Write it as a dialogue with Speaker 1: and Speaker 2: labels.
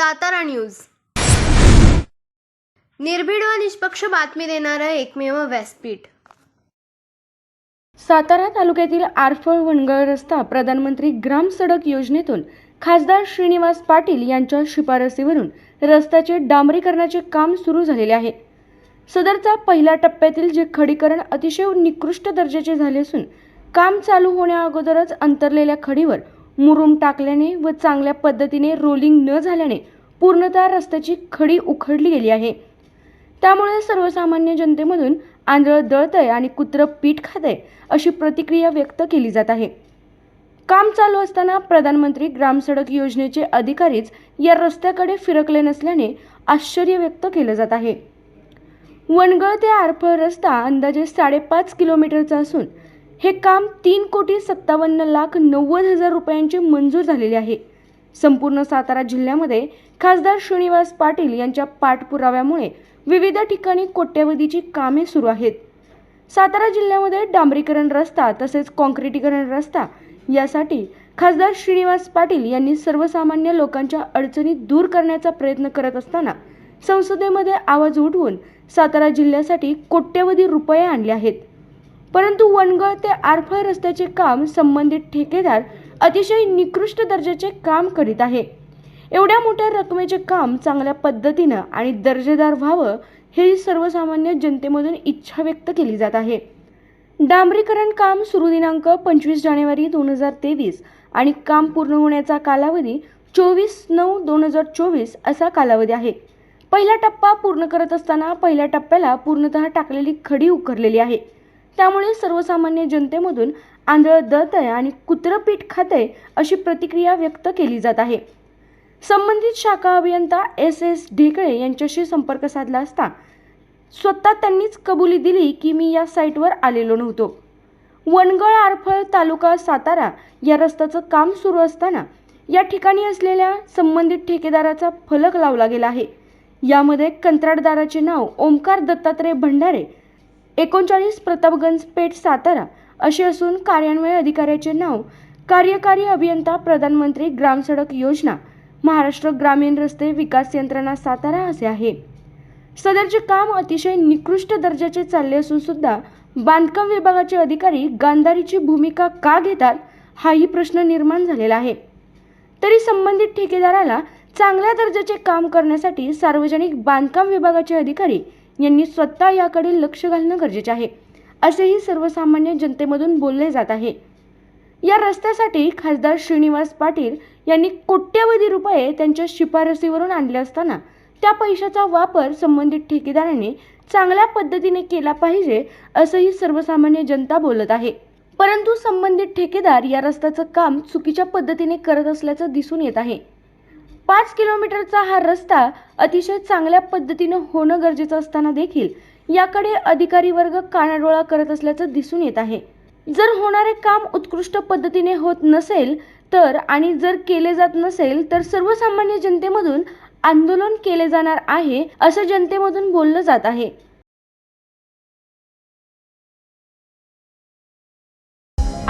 Speaker 1: Satara news. निर्भीड व निष्पक्ष बातमी देणारं एकमेव व्यासपीठ.
Speaker 2: सातारा तालुक्यातील आरफळ वणगळ रस्ता प्रधानमंत्री ग्राम सडक योजनेतून खासदार श्रीनिवास पाटील यांच्या शिफारसीवरून रस्त्याचे डांबरीकरणाचे काम सुरू झालेले आहे. सदरचा पहिल्या टप्प्यातील जे खडीकरण अतिशय निकृष्ट दर्जाचे झाले असून काम चालू होण्याअगोदरच अंतरलेल्या खडीवर मुरुम टाकल्याने व चांगल्या पद्धतीने रोलिंग न झाल्याने पूर्णतः रस्त्याची खडी उखडली गेली आहे. त्यामुळे सर्वसामान्य जनतेमधून आंधळ दळतंय आणि कुत्रं पीठ खातंय अशी प्रतिक्रिया व्यक्त केली जात आहे. काम चालू असताना प्रधानमंत्री ग्रामसडक योजनेचे अधिकारीच या रस्त्याकडे फिरकले नसल्याने आश्चर्य व्यक्त केलं जात आहे. वनगळ ते आरफळ रस्ता अंदाजे साडेपाच किलोमीटरचा असून हे काम तीन कोटी सत्तावन्न लाख नव्वद हजार रुपयांचे मंजूर झालेले आहे. संपूर्ण सातारा जिल्ह्यामध्ये खासदार श्रीनिवास पाटील यांच्या पाठपुराव्यामुळे विविध ठिकाणी कोट्यवधीची कामे सुरू आहेत. सातारा जिल्ह्यामध्ये डांबरीकरण रस्ता तसेच कॉन्क्रिटीकरण रस्ता यासाठी खासदार श्रीनिवास पाटील यांनी सर्वसामान्य लोकांच्या अडचणी दूर करण्याचा प्रयत्न करत असताना संसदेमध्ये आवाज उठवून सातारा जिल्ह्यासाठी कोट्यवधी रुपये आणले आहेत. परंतु वनगळ ते आरफळ रस्त्याचे काम संबंधित ठेकेदार अतिशय निकृष्ट दर्जाचे काम करीत आहे. एवढ्या मोठ्या रकमेचे काम चांगल्या पद्धतीनं आणि दर्जेदार व्हावं हे सर्वसामान्य जनतेमधून इच्छा व्यक्त केली जात आहे. डांबरीकरण काम सुरू दिनांक पंचवीस जानेवारी दोन हजार तेवीस आणि काम पूर्ण होण्याचा कालावधी चोवीस नऊ दोन हजार चोवीस असा कालावधी आहे. पहिला टप्पा पूर्ण करत असताना पहिल्या टप्प्याला पूर्णतः टाकलेली खडी उकरलेली आहे. त्यामुळे सर्वसामान्य जनतेमधून आंधळ दळतंय आणि कुत्रं पीठ खातंय अशी प्रतिक्रिया व्यक्त केली जात आहे. संबंधित शाखा अभियंता एस एस ढेकळे यांच्याशी संपर्क साधला असता स्वतः त्यांनीच कबुली दिली की मी या साईटवर आलेलो नव्हतो. वनगळ आरफळ तालुका सातारा या रस्त्याचं काम सुरू असताना या ठिकाणी असलेल्या संबंधित ठेकेदाराचा फलक लावला गेला आहे. यामध्ये कंत्राटदाराचे नाव ओंकार दत्तात्रय भंडारे एकोणचाळीस प्रतापगंज पेठ सातारा असे असून कार्यान्वयन अधिकाऱ्याचे नाव कार्यकारी अभियंता प्रधानमंत्री ग्रामसडक योजना महाराष्ट्र ग्रामीण रस्ते विकास यंत्रणा सातारा असे आहे. सदरचे काम अतिशय निकृष्ट दर्जाचे चालले असून सुद्धा बांधकाम विभागाचे अधिकारी गांधारीची भूमिका का घेतात हाही प्रश्न निर्माण झालेला आहे. तरी संबंधित ठेकेदाराला चांगल्या दर्जाचे काम करण्यासाठी सार्वजनिक बांधकाम विभागाचे अधिकारी यांनी स्वतः याकडे लक्ष घालणं गरजेचे आहे. असेही सर्वसामान्य जनतेमधून बोलले जात आहे. या रस्त्यासाठी खासदार श्रीनिवास पाटील यांनी कोट्यवधी रुपये त्यांच्या शिफारसीवरून आणले असताना त्या पैशाचा वापर संबंधित ठेकेदाराने चांगल्या पद्धतीने केला पाहिजे असंही सर्वसामान्य जनता बोलत आहे. परंतु संबंधित ठेकेदार या रस्त्याचं काम चुकीच्या पद्धतीने करत असल्याचं दिसून येत आहे. पाच किलोमीटरचा हा रस्ता अतिशय चांगल्या पद्धतीनं होणं गरजेचं असताना देखील याकडे अधिकारी वर्ग कानाडोळा करत असल्याचं दिसून येत आहे. जर होणारे काम उत्कृष्ट पद्धतीने होत नसेल तर आणि जर केले जात नसेल तर सर्वसामान्य जनतेमधून आंदोलन केले जाणार आहे असं जनतेमधून बोललं जात आहे.